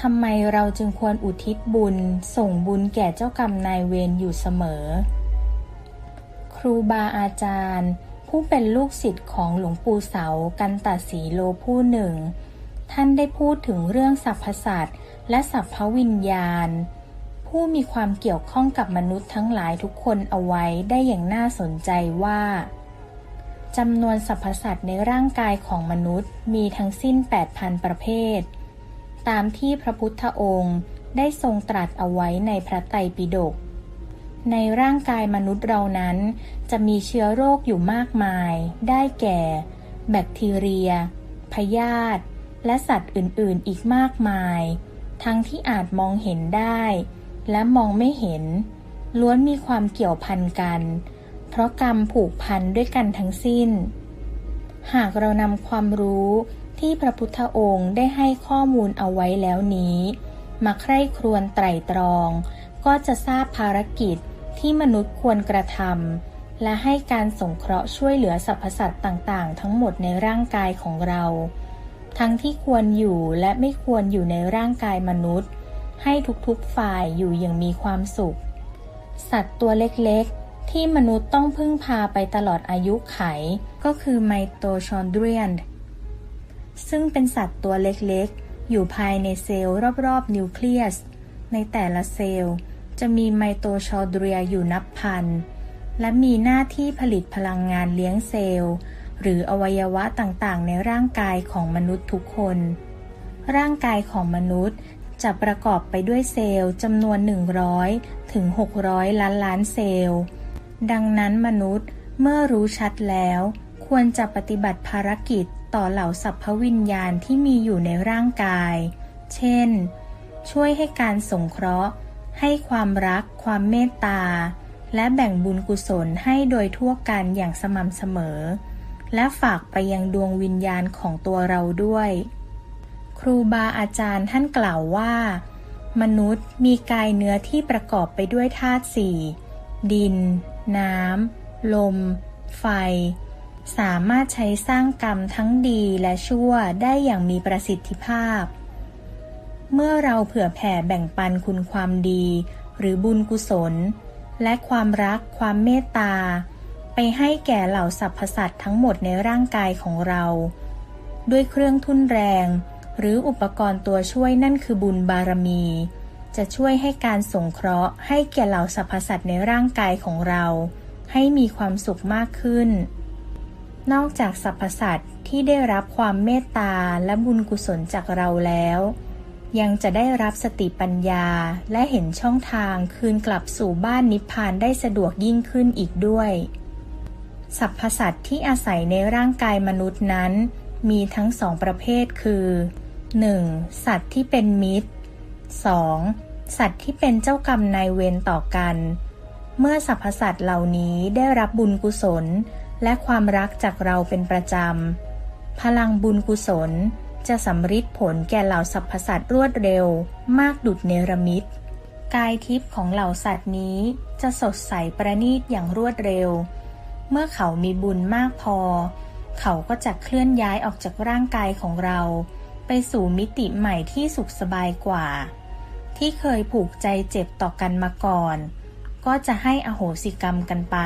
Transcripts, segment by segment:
ทำไมเราจึงควรอุทิศบุญ ส่งบุญแก่เจ้ากรรมนายเวรอยู่เสมอ ครูบาอาจารย์ ผู้เป็นลูกศิษย์ของหลวงปู่เสากันตสีโลผู้หนึ่ง ท่านได้พูดถึงเรื่องสรรพสัตว์และสรรพวิญญาณ ผู้มีความเกี่ยวข้องกับมนุษย์ทั้งหลายทุกคนเอาไว้ได้อย่างน่าสนใจว่าจำนวนสรรพสัตว์ในร่างกายของมนุษย์มีทั้งสิ้น 8,000 ประเภท ตามที่พระพุทธองค์ได้ทรงตรัสเอาไว้ในพระไตรปิฎก ในร่างกายมนุษย์เรานั้นจะมีเชื้อโรคอยู่มากมาย ได้แก่ แบคทีเรีย พยาธิ และสัตว์อื่นๆ อีกมากมาย ทั้งที่อาจมองเห็นได้ และมองไม่เห็น ล้วนมีความเกี่ยวพันกัน เพราะกรรมผูกพันด้วยกันทั้งสิ้น หากเรานำความรู้ ที่พระพุทธองค์ได้ให้ข้อมูลเอาไว้แล้วนี้ มาใคร่ครวญไตรตรอง ก็จะทราบภารกิจที่มนุษย์ควรกระทำและให้การสงเคราะห์ช่วยเหลือสรรพสัตว์ต่างๆ ทั้งหมดในร่างกายของเรา ทั้งที่ควรอยู่และไม่ควรอยู่ในร่างกายมนุษย์ ให้ทุกๆฝ่ายอยู่อย่างมีความสุข สัตว์ตัวเล็กๆ ที่มนุษย์ต้องพึ่งพาไปตลอดอายุไข ก็คือไมโตชอนเดรียน ซึ่งเป็นสัตว์ตัวเล็กๆ อยู่ภายในเซลล์รอบๆนิวเคลียส ในแต่ละเซลล์จะมีไมโตชอนเดรียอยู่นับพัน และมีหน้าที่ผลิตพลังงานเลี้ยงเซลล์ หรืออวัยวะต่างๆ ในร่างกายของมนุษย์ทุกคน ร่างกายของมนุษย์จะประกอบไปด้วยเซลล์จำนวน 100 ถึง 600 ล้านล้านเซลล์ ดังนั้นมนุษย์เมื่อรู้ชัดแล้ว ควรจะปฏิบัติภารกิจ ต่อเหล่าสัพพวิญญาณที่มีอยู่ในร่างกาย เช่น ช่วยให้การสงเคราะห์ ให้ความรัก ความเมตตา และแบ่งบุญกุศลให้โดยทั่วกันอย่างสม่ำเสมอ และฝากไปยังดวงวิญญาณของตัวเราด้วย ครูบาอาจารย์ท่านกล่าวว่า มนุษย์มีกายเนื้อที่ประกอบไปด้วยธาตุสี่ดิน น้ำ ลม ไฟ สามารถใช้สร้างกรรมทั้งดีและชั่วได้อย่างมีประสิทธิภาพ เมื่อเราเผื่อแผ่แบ่งปันคุณความดี หรือบุญกุศล และความรักความเมตตา ไปให้แก่เหล่าสรรพสัตว์ทั้งหมดในร่างกายของเรา ด้วยเครื่องทุ่นแรง หรืออุปกรณ์ตัวช่วยนั่นคือบุญบารมี จะช่วยให้การสงเคราะห์ให้แก่เหล่าสรรพสัตว์ในร่างกายของเรา ให้มีความสุขมากขึ้น นอกจากสรรพสัตว์ที่ได้รับความเมตตาและบุญกุศลจากเราแล้ว ยังจะได้รับสติปัญญาและเห็นช่องทางคืนกลับสู่บ้านนิพพานได้สะดวกยิ่งขึ้นอีกด้วยสรรพสัตว์ที่อาศัยในร่างกายมนุษย์นั้น มีทั้งสองประเภทคือ 1. สัตว์ที่เป็นมิตร 2. สัตว์ที่เป็นเจ้ากรรมนายเวรต่อกัน เมื่อสรรพสัตว์เหล่านี้ได้รับบุญกุศล และความรักจากเราเป็นประจำ พลังบุญกุศลจะสำฤทธิ์ผลแก่เหล่าสรรพสัตว์รวดเร็ว มากดุดเนรมิตกายทิพย์ของเหล่าสัตว์นี้จะสดใสประณีตอย่างรวดเร็ว เมื่อเขามีบุญมากพอ เขาก็จะเคลื่อนย้ายออกจากร่างกายของเรา ไปสู่มิติใหม่ที่สุขสบายกว่า ที่เคยผูกใจเจ็บต่อกันมาก่อน ก็จะให้อโหสิกรรมกันไป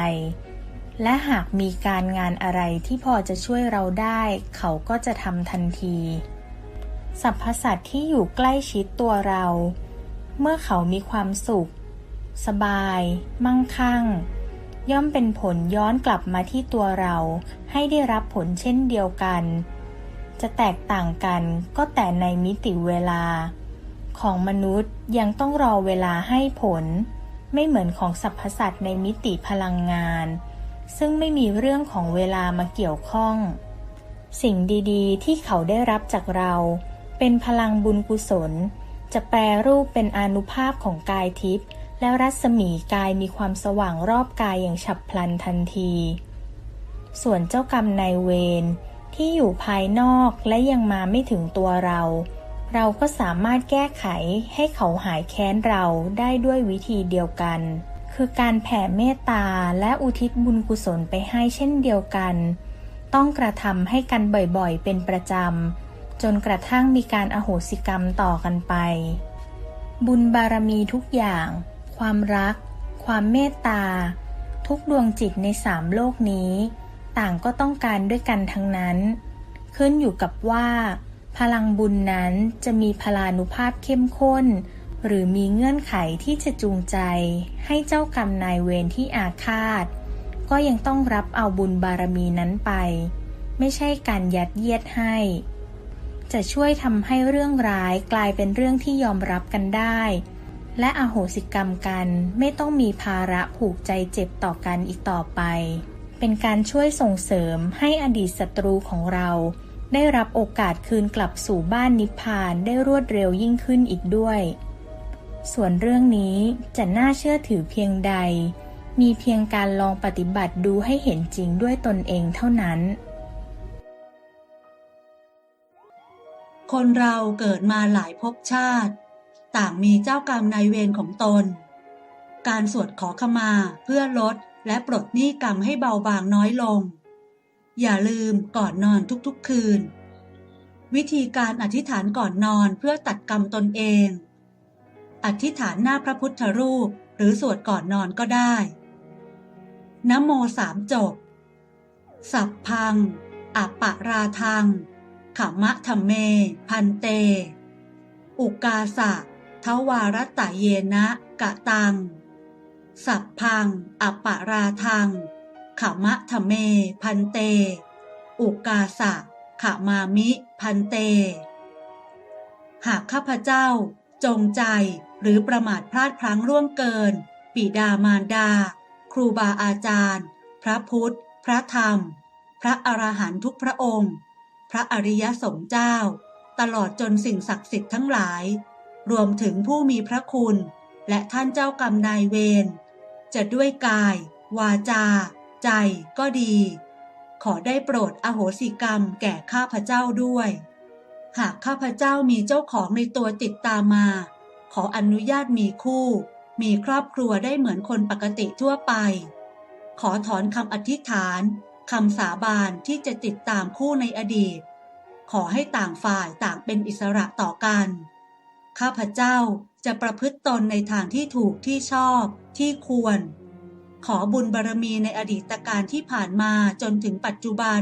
และหากมีการงานอะไรที่พอจะช่วยเราได้ เขาก็จะทำทันที สรรพสัตว์ที่อยู่ใกล้ชิดตัวเรา เมื่อเขามีความสุข สบาย มั่งคั่ง ย่อมเป็นผลย้อนกลับมาที่ตัวเรา ให้ได้รับผลเช่นเดียวกัน จะแตกต่างกันก็แต่ในมิติเวลา ของมนุษย์ยังต้องรอเวลาให้ผล ไม่เหมือนของสรรพสัตว์ในมิติพลังงาน ซึ่งไม่มีเรื่องของเวลามาเกี่ยวข้อง สิ่งดีๆ ที่เขาได้รับจากเรา เป็นพลังบุญกุศล จะแปรรูปเป็นอนุภาพของกายทิพย์และรัศมีกายมีความสว่างรอบกายอย่างฉับพลันทันที ส่วนเจ้ากรรมนายเวรที่อยู่ภายนอกและยังมาไม่ถึงตัวเรา เราก็สามารถแก้ไขให้เขาหายแค้นเราได้ด้วยวิธีเดียวกัน คือการแผ่เมตตาและอุทิศบุญกุศลไปให้เช่นเดียวกัน ต้องกระทำให้กันบ่อยๆ เป็นประจำ จนกระทั่งมีการอโหสิกรรมต่อกันไป บุญบารมีทุกอย่าง ความรัก ความเมตตา ทุกดวงจิตในสามโลกนี้ ต่างก็ต้องการด้วยกันทั้งนั้น ขึ้นอยู่กับว่า พลังบุญนั้นจะมีพลานุภาพเข้มข้น หรือมีเงื่อนไขที่จะจูงใจ ให้เจ้ากรรมนายเวรที่อาฆาต ก็ยังต้องรับเอาบุญบารมีนั้นไป ไม่ใช่การยัดเยียดให้ จะช่วยทำให้เรื่องร้ายกลายเป็นเรื่องที่ยอมรับกันได้ และอโหสิกรรมกันไม่ต้องมีภาระผูกใจเจ็บต่อกันอีกต่อไป เป็นการช่วยส่งเสริมให้อดีตศัตรูของเรา ได้รับโอกาสคืนกลับสู่บ้านนิพพานได้รวดเร็วยิ่งขึ้นอีกด้วย ส่วนเรื่องนี้จะน่าเชื่อถือเพียงใด มีเพียงการลองปฏิบัติดูให้เห็นจริงด้วยตนเองเท่านั้น คนเราเกิดมาหลายภพชาติ ต่างมีเจ้ากรรมนายเวรของตน การสวดขอขมาเพื่อลดและปลดหนี้กรรมให้เบาบางน้อยลง อย่าลืมก่อนนอนทุกๆคืน วิธีการอธิษฐานก่อนนอนเพื่อตัดกรรมตนเอง อธิษฐานหน้าพระพุทธรูป หรือสวดก่อนนอนก็ได้ นะโมสามจบ สัพพัง อัปปะราทังขมะธรรมเม พันเต อุกาสะทวารตะเยนะกะตัง สัพพัง อัปปะราทังขมะธรรมเม พันเต อุกาสะขมามิ พันเต หากข้าพเจ้าจงใจ หรือประมาทพลาดพลั้งร่วงเกิน ปิดามารดา ครูบาอาจารย์ พระพุทธ พระธรรม พระอรหันตุกพระองค์ พระอริยสงฆ์เจ้า ตลอดจนสิ่งศักดิ์สิทธิ์ทั้งหลาย รวมถึงผู้มีพระคุณ และท่านเจ้ากรรมนายเวรจะด้วยกาย วาจา ใจก็ดี ขอได้โปรดอโหสิกรรมแก่ข้าพเจ้าด้วย หากข้าพเจ้ามีเจ้าของในตัวติดตามมา ขออนุญาตมีคู่ มีครอบครัวได้เหมือนคนปกติทั่วไป ขอถอนคำอธิษฐานคำสาบานที่จะติดตามคู่ในอดีต ขอให้ต่างฝ่ายต่างเป็นอิสระต่อกัน ข้าพเจ้าจะประพฤติตนในทางที่ถูกที่ชอบที่ควร ขอบุญบารมีในอดีตการที่ผ่านมาจนถึงปัจจุบัน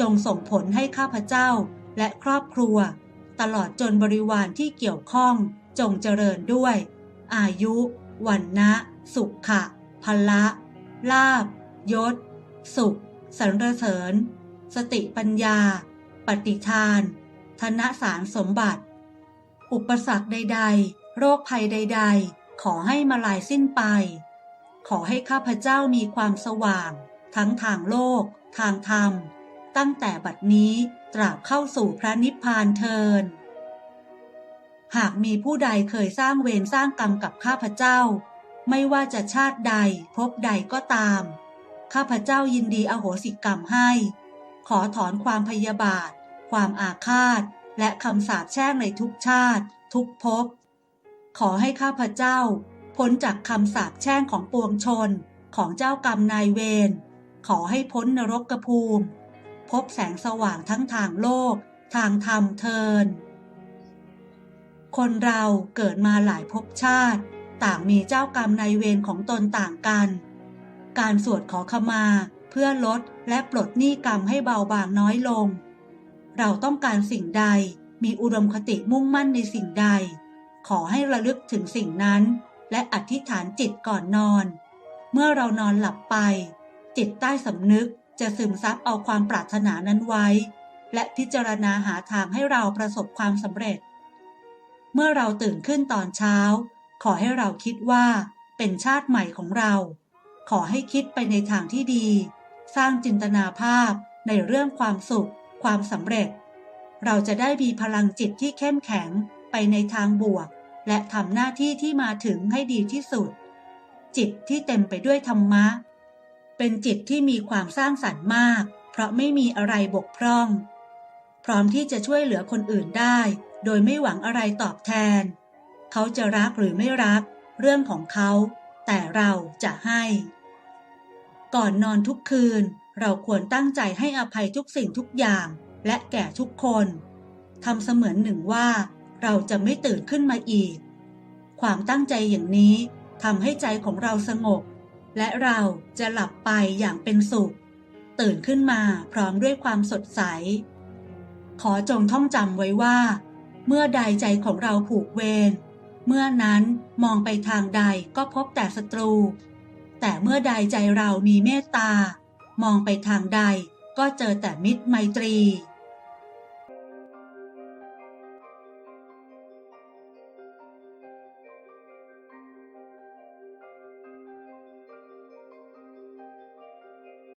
จงส่งผลให้ข้าพเจ้าและครอบครัว ตลอดจนบริวารที่เกี่ยวข้อง จงเจริญด้วย อายุวันนะสุขะพละลาบยศ สุขสรรเสริญ สติปัญญา ปฏิทาน ธนสารสมบัติ อุปสรรคใด ๆ โรคภัยใด ๆ ขอให้มาลายสิ้นไป ขอให้ข้าพเจ้ามีความสว่าง ทั้งทางโลก ทางธรรม ตั้งแต่บัดนี้ตราบเข้าสู่พระนิพพานเทิน หากมีผู้ใดเคยสร้างเวรสร้างกรรมกับข้าพเจ้า ไม่ว่าจะชาติใดพบใดก็ตาม ข้าพเจ้ายินดีอโหสิกรรมให้ ขอถอนความพยาบาท ความอาฆาต และคำสาปแช่งในทุกชาติ ทุกภพ ขอให้ข้าพเจ้า พ้นจากคำสาปแช่งของปวงชน ของเจ้ากรรมนายเวร ขอให้พ้นนรกภูมิ พบแสงสว่างทั้งทางโลก ทางธรรมเทิน คนเราเกิดมาหลายภพชาติ ต่างมีเจ้ากรรมนายเวรของตนต่างกัน การสวดขอขมาเพื่อลดและปลดหนี้กรรมให้เบาบางน้อยลง เราต้องการสิ่งใดมีอุดมคติมุ่งมั่นในสิ่งใด ขอให้ระลึกถึงสิ่งนั้น และอธิษฐานจิตก่อนนอน เมื่อเรานอนหลับไป จิตใต้สำนึกจะซึมซับเอาความปรารถนานั้นไว้ และพิจารณาหาทางให้เราประสบความสำเร็จ เมื่อเราตื่นขึ้นตอนเช้า ขอให้เราคิดว่าเป็นชาติใหม่ของเรา ขอให้คิดไปในทางที่ดี สร้างจินตนาภาพในเรื่องความสุข ความสำเร็จ เราจะได้มีพลังจิตที่เข้มแข็งไปในทางบวก และทำหน้าที่ที่มาถึงให้ดีที่สุด จิตที่เต็มไปด้วยธรรมะ เป็นจิตที่มีความสร้างสรรค์มาก เพราะไม่มีอะไรบกพร่อง พร้อมที่จะช่วยเหลือคนอื่นได้ โดยไม่หวังอะไรตอบแทน เขาจะรักหรือไม่รัก เรื่องของเขา แต่เราจะให้ ก่อนนอนทุกคืน เราควรตั้งใจให้อภัยทุกสิ่งทุกอย่าง และแก่ทุกคนทำเสมือนหนึ่งว่า เราจะไม่ตื่นขึ้นมาอีก ความตั้งใจอย่างนี้ทำให้ใจของเราสงบ และเราจะหลับไปอย่างเป็นสุข ตื่นขึ้นมาพร้อมด้วยความสดใส ขอจงท่องจำไว้ว่า เมื่อใดใจของเราผูกเวร เมื่อนั้นมองไปทางใดก็พบแต่ศัตรู แต่เมื่อใดใจเรามีเมตตา มองไปทางใดก็เจอแต่มิตรไมตรี